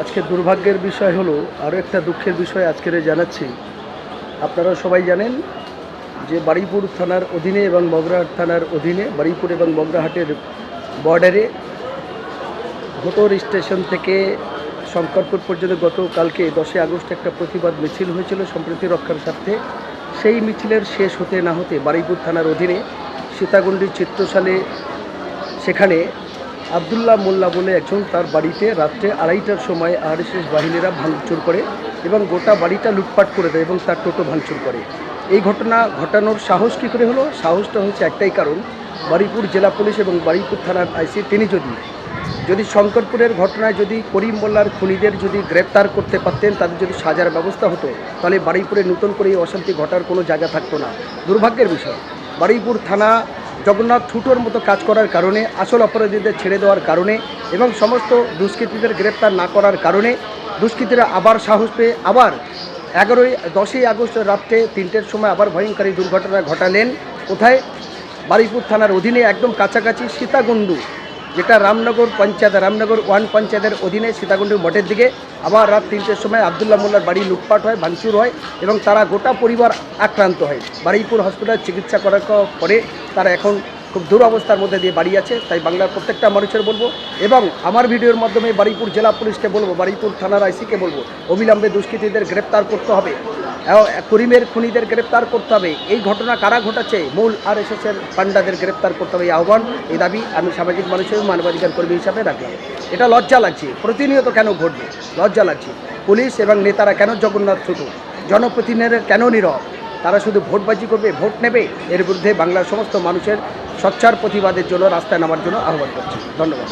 আজকে দুর্ভাগ্যের বিষয় হলো আরও একটা দুঃখের বিষয় আজকের জানাচ্ছি। আপনারা সবাই জানেন যে বারুইপুর থানার অধীনে এবং মগরাহাট থানার অধীনে বারুইপুর এবং মগরাহাটের বর্ডারে ভোটর স্টেশন থেকে শঙ্করপুর পর্যন্ত গতকালকে দশই আগস্ট একটা প্রতিবাদ মিছিল হয়েছিল সম্প্রীতি রক্ষার স্বার্থে। সেই মিছিলের শেষ হতে না হতে বারুইপুর থানার অধীনে সীতাকুণ্ডী চিত্রশালে সেখানে আবদুল্লাহ মোল্লা বলে একজন তার বাড়িতে রাত্রে আড়াইটার সময় আরএসএস বাহিনীরা ভাঙচুর করে এবং গোটা বাড়িটা লুটপাট করে দেয় এবং তার টোটো ভাঙচুর করে। এই ঘটনা ঘটানোর সাহস কী করে হলো? সাহসটা হচ্ছে একটাই কারণ বারুইপুর জেলা পুলিশ এবং বারুইপুর থানার আইসি তিনি যদি যদি শঙ্করপুরের ঘটনায় যদি করিম মোল্লার খুনিদের যদি গ্রেপ্তার করতে পারতেন, তাদের যদি সাজার ব্যবস্থা হতো, তাহলে বারুইপুরে নতুন করে অশান্তি ঘটার কোনো জায়গা থাকতো না। দুর্ভাগ্যের বিষয় বারুইপুর থানা জগন্নাথ ছুটোর মতো কাজ করার কারণে, আসল অপরাধীদের ছেড়ে দেওয়ার কারণে এবং সমস্ত দুষ্কৃতীদের গ্রেপ্তার না করার কারণে দুষ্কৃতীরা আবার সাহস পেয়ে আবার এগারোই, দশই আগস্ট রাত্রে তিনটের সময় আবার ভয়ঙ্করী দুর্ঘটনা ঘটালেন। কোথায়? বারুইপুর থানার অধীনে একদম কাছাকাছি সীতাকুণ্ডু, যেটা রামনগর পঞ্চায়েত, রামনগর ওয়ান পঞ্চায়েতের অধীনে সীতাকুণ্ডু মঠের দিকে। আবার রাত তিনটের সময় আবদুল্লাহ মোল্লার বাড়ি লুটপাট হয়, ভাঙচুর হয় এবং তারা গোটা পরিবার আক্রান্ত হয়। বারুইপুর হসপিটাল চিকিৎসা করার পরে তারা এখন খুব দুরবস্থার মধ্যে দিয়ে বাড়ি আছে, তাই বাংলার প্রত্যেকটা মানুষের বলব এবং আমার ভিডিওর মাধ্যমে বারুইপুর জেলা পুলিশকে বলব বারুইপুর থানার আইসিকে বলব, অবিলম্বে দুষ্কৃতীদের গ্রেপ্তার করতে হবে করিমের খুনিদের গ্রেপ্তার করতে হবে। এই ঘটনা কারা ঘটাচ্ছে? মূল আর এস এর পান্ডাদের গ্রেপ্তার করতে হবে এই আহ্বান, এই দাবি আমি সামাজিক মানুষের মানবাধিকার কর্মী হিসাবে রাখলাম। এটা লজ্জা লাগছে। প্রতিনিয়ত কেন ঘটবে? লজ্জা লাগছে। পুলিশ এবং নেতারা কেন জগন্নাথ ছুটু জনপ্রতিনিধিরা কেন নীরব? তারা শুধু ভোটবাজি করবে, ভোট নেবে? এর বিরুদ্ধে বাংলার সমস্ত মানুষের সচ্চার প্রতিবাদের জন্য রাস্তায় নামার জন্য আহ্বান করছি। ধন্যবাদ।